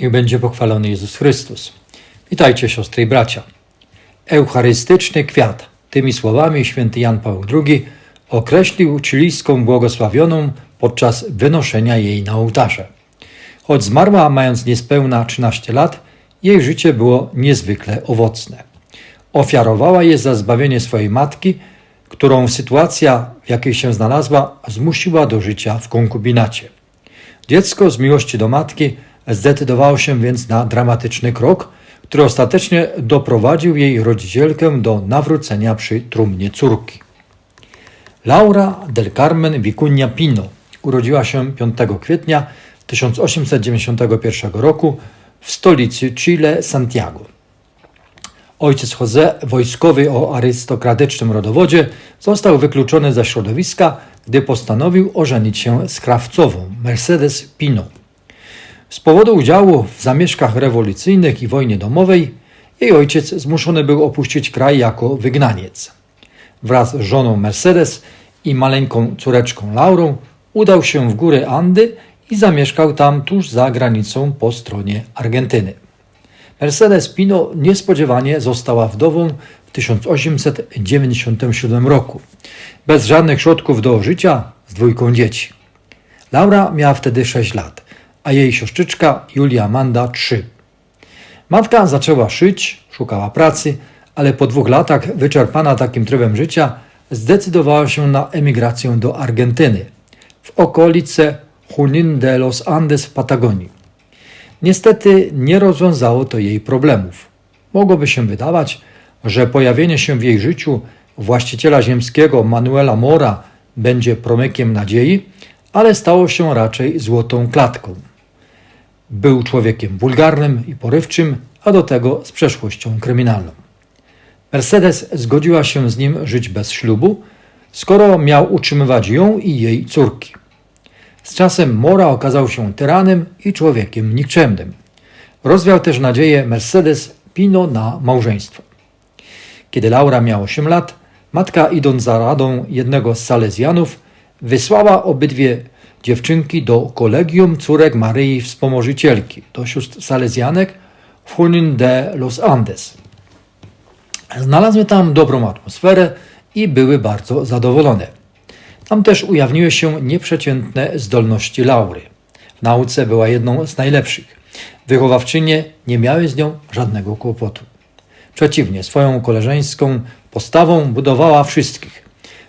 Niech będzie pochwalony Jezus Chrystus. Witajcie siostry i bracia. Eucharystyczny kwiat. Tymi słowami święty Jan Paweł II określił chilijską błogosławioną podczas wynoszenia jej na ołtarze. Choć zmarła mając niespełna 13 lat, jej życie było niezwykle owocne. Ofiarowała je za zbawienie swojej matki, którą sytuacja, w jakiej się znalazła, zmusiła do życia w konkubinacie. Dziecko z miłości do matki zdecydowało się więc na dramatyczny krok, który ostatecznie doprowadził jej rodzicielkę do nawrócenia przy trumnie córki. Laura del Carmen Vicuña Pino urodziła się 5 kwietnia 1891 roku w stolicy Chile, Santiago. Ojciec José, wojskowy o arystokratycznym rodowodzie, został wykluczony ze środowiska, gdy postanowił ożenić się z krawcową Mercedes Pino. Z powodu udziału w zamieszkach rewolucyjnych i wojnie domowej, jej ojciec zmuszony był opuścić kraj jako wygnaniec. Wraz z żoną Mercedes i maleńką córeczką Laurą udał się w góry Andy i zamieszkał tam tuż za granicą po stronie Argentyny. Mercedes Pino niespodziewanie została wdową w 1897 roku, bez żadnych środków do życia, z dwójką dzieci. Laura miała wtedy 6 lat, a jej siostrzyczka Julia Amanda 3. Matka zaczęła szyć, szukała pracy, ale po dwóch latach, wyczerpana takim trybem życia, zdecydowała się na emigrację do Argentyny, w okolice Junín de los Andes w Patagonii. Niestety nie rozwiązało to jej problemów. Mogłoby się wydawać, że pojawienie się w jej życiu właściciela ziemskiego Manuela Mora będzie promykiem nadziei, ale stało się raczej złotą klatką. Był człowiekiem wulgarnym i porywczym, a do tego z przeszłością kryminalną. Mercedes zgodziła się z nim żyć bez ślubu, skoro miał utrzymywać ją i jej córki. Z czasem Mora okazał się tyranem i człowiekiem nikczemnym. Rozwiał też nadzieję Mercedes Pino na małżeństwo. Kiedy Laura miała 8 lat, matka idąc za radą jednego z Salezjanów, wysłała obydwie dziewczynki do kolegium córek Maryi Wspomożycielki, do sióstr Salezjanek w Junín de los Andes. Znalazły tam dobrą atmosferę i były bardzo zadowolone. Tam też ujawniły się nieprzeciętne zdolności Laury. W nauce była jedną z najlepszych. Wychowawczynie nie miały z nią żadnego kłopotu. Przeciwnie, swoją koleżeńską postawą budowała wszystkich.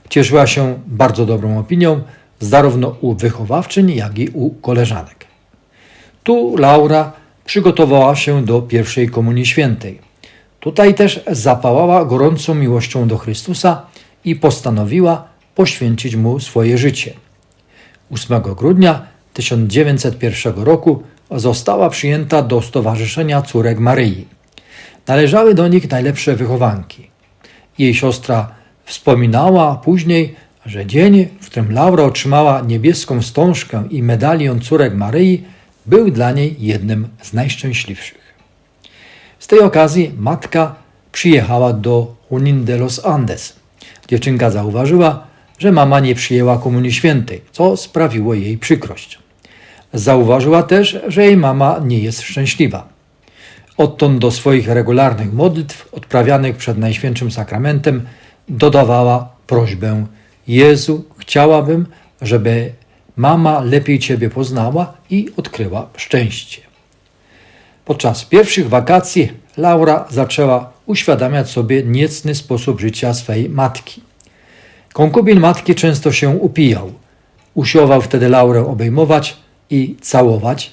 Cieszyła się bardzo dobrą opinią zarówno u wychowawczyń, jak i u koleżanek. Tu Laura przygotowała się do pierwszej komunii świętej. Tutaj też zapałała gorącą miłością do Chrystusa i postanowiła poświęcić mu swoje życie. 8 grudnia 1901 roku została przyjęta do Stowarzyszenia Córek Maryi. Należały do nich najlepsze wychowanki. Jej siostra wspominała później, że dzień, w którym Laura otrzymała niebieską wstążkę i medalion Córek Maryi, był dla niej jednym z najszczęśliwszych. Z tej okazji matka przyjechała do Junín de los Andes. Dziewczynka zauważyła, że mama nie przyjęła Komunii Świętej, co sprawiło jej przykrość. Zauważyła też, że jej mama nie jest szczęśliwa. Odtąd do swoich regularnych modlitw odprawianych przed Najświętszym Sakramentem dodawała prośbę Jezu, chciałabym, żeby mama lepiej Ciebie poznała i odkryła szczęście. Podczas pierwszych wakacji Laura zaczęła uświadamiać sobie niecny sposób życia swej matki. Konkubin matki często się upijał. Usiłował wtedy Laurę obejmować i całować.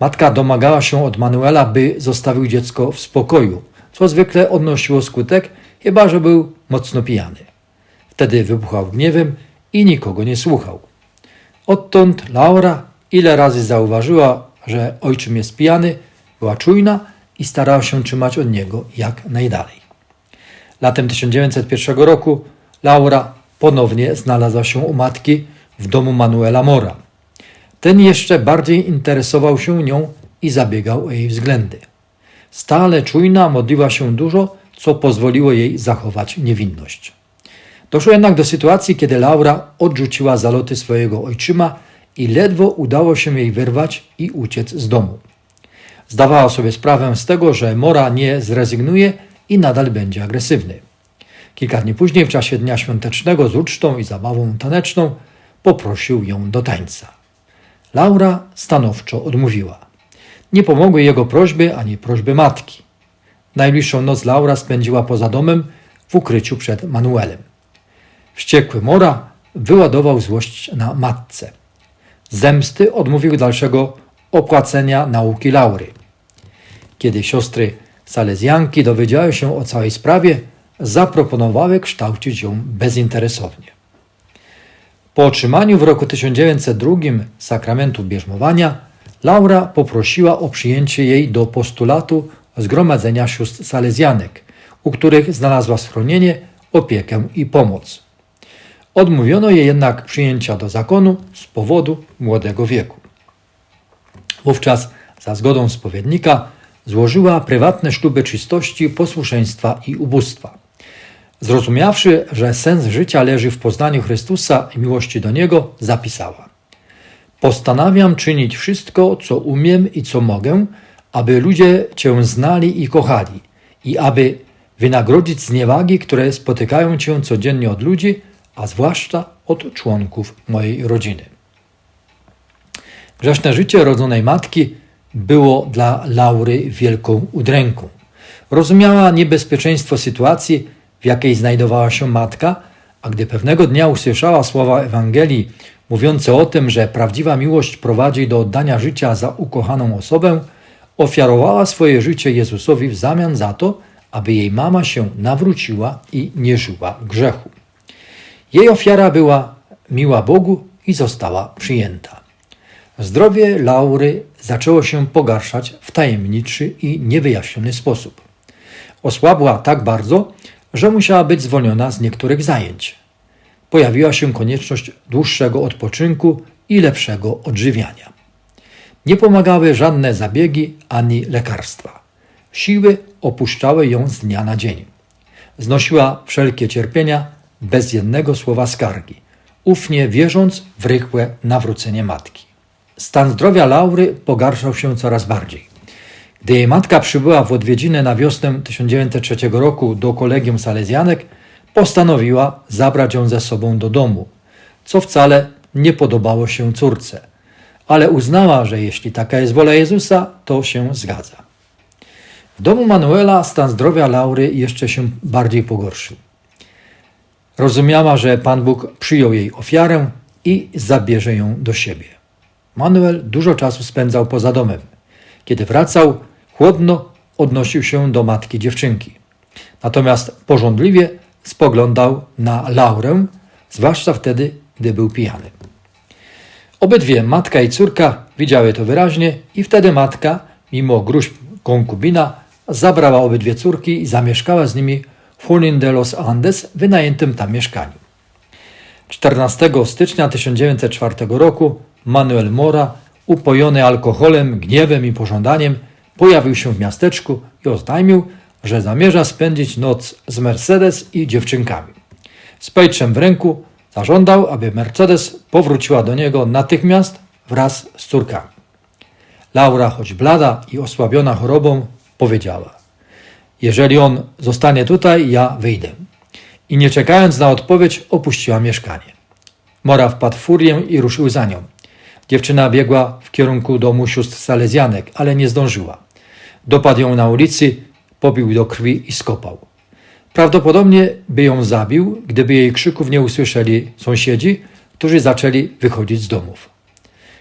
Matka domagała się od Manuela, by zostawił dziecko w spokoju, co zwykle odnosiło skutek, chyba że był mocno pijany. Wtedy wybuchał gniewem i nikogo nie słuchał. Odtąd Laura, ile razy zauważyła, że ojczym jest pijany, była czujna i starała się trzymać od niego jak najdalej. Latem 1901 roku Laura ponownie znalazła się u matki w domu Manuela Mora. Ten jeszcze bardziej interesował się nią i zabiegał o jej względy. Stale czujna modliła się dużo, co pozwoliło jej zachować niewinność. Doszło jednak do sytuacji, kiedy Laura odrzuciła zaloty swojego ojczyma i ledwo udało się jej wyrwać i uciec z domu. Zdawała sobie sprawę z tego, że Mora nie zrezygnuje i nadal będzie agresywny. Kilka dni później, w czasie dnia świątecznego z ucztą i zabawą taneczną, poprosił ją do tańca. Laura stanowczo odmówiła. Nie pomogły jego prośby ani prośby matki. Najbliższą noc Laura spędziła poza domem w ukryciu przed Manuelem. Wściekły Mora wyładował złość na matce. Zemsty odmówił dalszego opłacenia nauki Laury. Kiedy siostry Salezjanki dowiedziały się o całej sprawie, zaproponowały kształcić ją bezinteresownie. Po otrzymaniu w roku 1902 sakramentu bierzmowania, Laura poprosiła o przyjęcie jej do postulatu Zgromadzenia Sióstr Salezjanek, u których znalazła schronienie, opiekę i pomoc. Odmówiono jej jednak przyjęcia do zakonu z powodu młodego wieku. Wówczas, za zgodą spowiednika, złożyła prywatne śluby czystości, posłuszeństwa i ubóstwa. Zrozumiawszy, że sens życia leży w poznaniu Chrystusa i miłości do Niego, zapisała: Postanawiam czynić wszystko, co umiem i co mogę, aby ludzie Cię znali i kochali, i aby wynagrodzić zniewagi, które spotykają Cię codziennie od ludzi, a zwłaszcza od członków mojej rodziny. Grzeszne życie rodzonej matki było dla Laury wielką udręką. Rozumiała niebezpieczeństwo sytuacji, w jakiej znajdowała się matka, a gdy pewnego dnia usłyszała słowa Ewangelii mówiące o tym, że prawdziwa miłość prowadzi do oddania życia za ukochaną osobę, ofiarowała swoje życie Jezusowi w zamian za to, aby jej mama się nawróciła i nie żyła grzechu. Jej ofiara była miła Bogu i została przyjęta. Zdrowie Laury zaczęło się pogarszać w tajemniczy i niewyjaśniony sposób. Osłabła tak bardzo, że musiała być zwolniona z niektórych zajęć. Pojawiła się konieczność dłuższego odpoczynku i lepszego odżywiania. Nie pomagały żadne zabiegi ani lekarstwa. Siły opuszczały ją z dnia na dzień. Znosiła wszelkie cierpienia bez jednego słowa skargi, ufnie wierząc w rychłe nawrócenie matki. Stan zdrowia Laury pogarszał się coraz bardziej. Gdy jej matka przybyła w odwiedziny na wiosnę 1903 roku do kolegium Salezjanek, postanowiła zabrać ją ze sobą do domu, co wcale nie podobało się córce, ale uznała, że jeśli taka jest wola Jezusa, to się zgadza. W domu Manuela stan zdrowia Laury jeszcze się bardziej pogorszył. Rozumiała, że Pan Bóg przyjął jej ofiarę i zabierze ją do siebie. Manuel dużo czasu spędzał poza domem. Kiedy wracał, chłodno odnosił się do matki dziewczynki. Natomiast porządliwie spoglądał na Laurę, zwłaszcza wtedy, gdy był pijany. Obydwie, matka i córka, widziały to wyraźnie i wtedy matka, mimo gruźb konkubina, zabrała obydwie córki i zamieszkała z nimi Junin de los Andes, wynajętym tam mieszkaniu. 14 stycznia 1904 roku Manuel Mora, upojony alkoholem, gniewem i pożądaniem, pojawił się w miasteczku i oznajmił, że zamierza spędzić noc z Mercedes i dziewczynkami. Z pejczem w ręku zażądał, aby Mercedes powróciła do niego natychmiast wraz z córkami. Laura, choć blada i osłabiona chorobą, powiedziała: Jeżeli on zostanie tutaj, ja wyjdę. I nie czekając na odpowiedź, opuściła mieszkanie. Mora wpadł w furię i ruszył za nią. Dziewczyna biegła w kierunku domu sióstr salezjanek, ale nie zdążyła. Dopadł ją na ulicy, pobił do krwi i skopał. Prawdopodobnie by ją zabił, gdyby jej krzyków nie usłyszeli sąsiedzi, którzy zaczęli wychodzić z domów.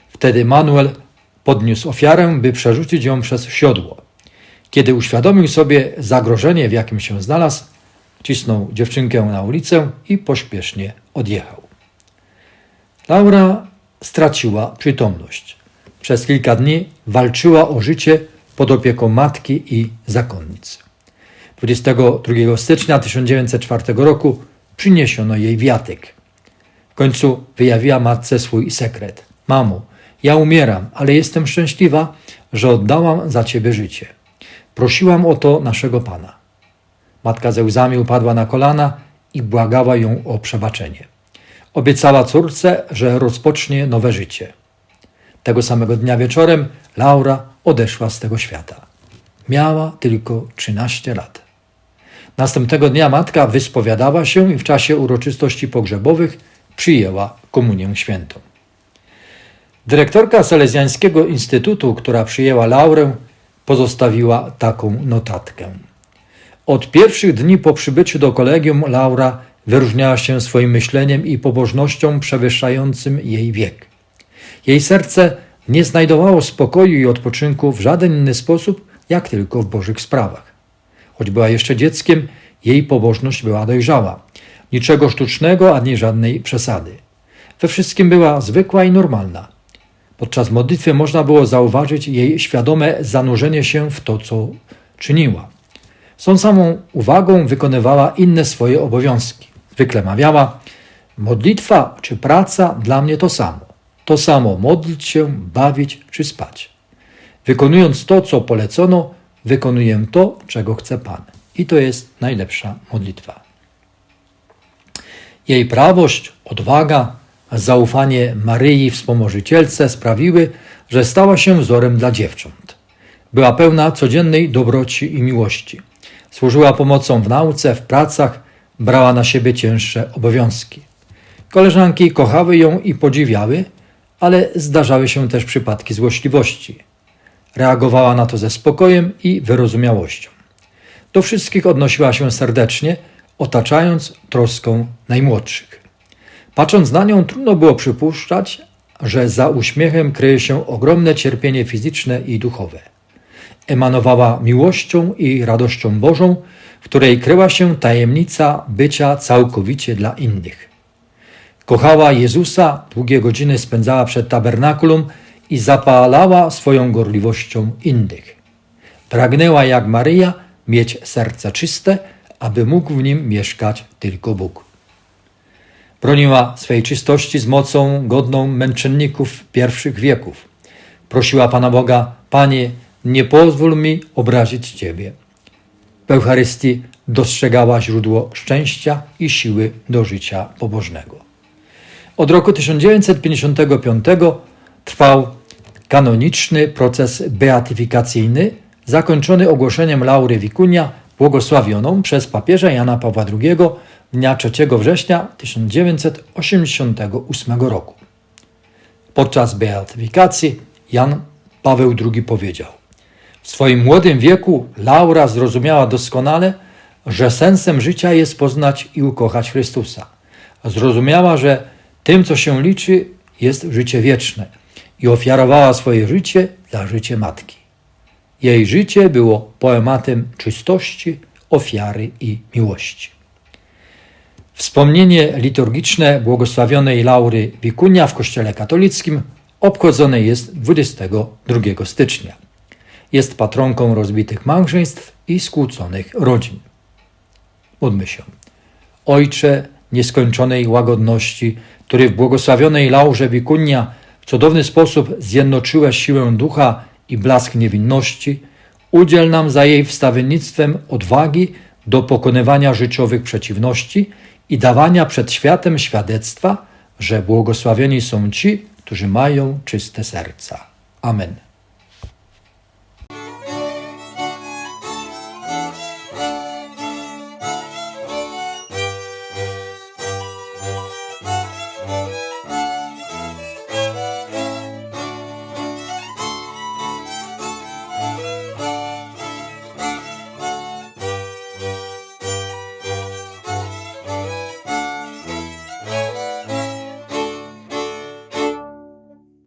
Wtedy Manuel podniósł ofiarę, by przerzucić ją przez siodło. Kiedy uświadomił sobie zagrożenie, w jakim się znalazł, cisnął dziewczynkę na ulicę i pośpiesznie odjechał. Laura straciła przytomność. Przez kilka dni walczyła o życie pod opieką matki i zakonnic. 22 stycznia 1904 roku przyniesiono jej wiatek. W końcu wyjawiła matce swój sekret. Mamo, ja umieram, ale jestem szczęśliwa, że oddałam za ciebie życie. Prosiłam o to naszego Pana. Matka ze łzami upadła na kolana i błagała ją o przebaczenie. Obiecała córce, że rozpocznie nowe życie. Tego samego dnia wieczorem Laura odeszła z tego świata. Miała tylko 13 lat. Następnego dnia matka wyspowiadała się i w czasie uroczystości pogrzebowych przyjęła komunię świętą. Dyrektorka Salezjańskiego Instytutu, która przyjęła Laurę, pozostawiła taką notatkę. Od pierwszych dni po przybyciu do kolegium Laura wyróżniała się swoim myśleniem i pobożnością przewyższającym jej wiek. Jej serce nie znajdowało spokoju i odpoczynku w żaden inny sposób, jak tylko w Bożych sprawach. Choć była jeszcze dzieckiem, jej pobożność była dojrzała. Niczego sztucznego ani żadnej przesady. We wszystkim była zwykła i normalna. Podczas modlitwy można było zauważyć jej świadome zanurzenie się w to, co czyniła. Z tą samą uwagą wykonywała inne swoje obowiązki. Zwykle mawiała: Modlitwa czy praca dla mnie to samo. To samo modlić się, bawić czy spać. Wykonując to, co polecono, wykonuję to, czego chce Pan. I to jest najlepsza modlitwa. Jej prawość, odwaga, zaufanie Maryi wspomożycielce sprawiły, że stała się wzorem dla dziewcząt. Była pełna codziennej dobroci i miłości. Służyła pomocą w nauce, w pracach, brała na siebie cięższe obowiązki. Koleżanki kochały ją i podziwiały, ale zdarzały się też przypadki złośliwości. Reagowała na to ze spokojem i wyrozumiałością. Do wszystkich odnosiła się serdecznie, otaczając troską najmłodszych. Patrząc na nią, trudno było przypuszczać, że za uśmiechem kryje się ogromne cierpienie fizyczne i duchowe. Emanowała miłością i radością Bożą, w której kryła się tajemnica bycia całkowicie dla innych. Kochała Jezusa, długie godziny spędzała przed tabernakulum i zapalała swoją gorliwością innych. Pragnęła jak Maryja mieć serce czyste, aby mógł w nim mieszkać tylko Bóg. Broniła swej czystości z mocą godną męczenników pierwszych wieków. Prosiła Pana Boga, Panie, nie pozwól mi obrazić Ciebie. W Eucharystii dostrzegała źródło szczęścia i siły do życia pobożnego. Od roku 1955 trwał kanoniczny proces beatyfikacyjny, zakończony ogłoszeniem Laury Wikunia błogosławioną przez papieża Jana Pawła II dnia 3 września 1988 roku. Podczas beatyfikacji Jan Paweł II powiedział: W swoim młodym wieku Laura zrozumiała doskonale, że sensem życia jest poznać i ukochać Chrystusa. Zrozumiała, że tym, co się liczy, jest życie wieczne i ofiarowała swoje życie za życie matki. Jej życie było poematem czystości, ofiary i miłości. Wspomnienie liturgiczne błogosławionej Laury Wikunia w Kościele katolickim obchodzone jest 22 stycznia. Jest patronką rozbitych małżeństw i skłóconych rodzin. Módlmy się. Ojcze nieskończonej łagodności, który w błogosławionej Laurze Wikunia w cudowny sposób zjednoczyłeś siłę ducha i blask niewinności, udziel nam za jej wstawiennictwem odwagi do pokonywania życiowych przeciwności i dawania przed światem świadectwa, że błogosławieni są ci, którzy mają czyste serca. Amen.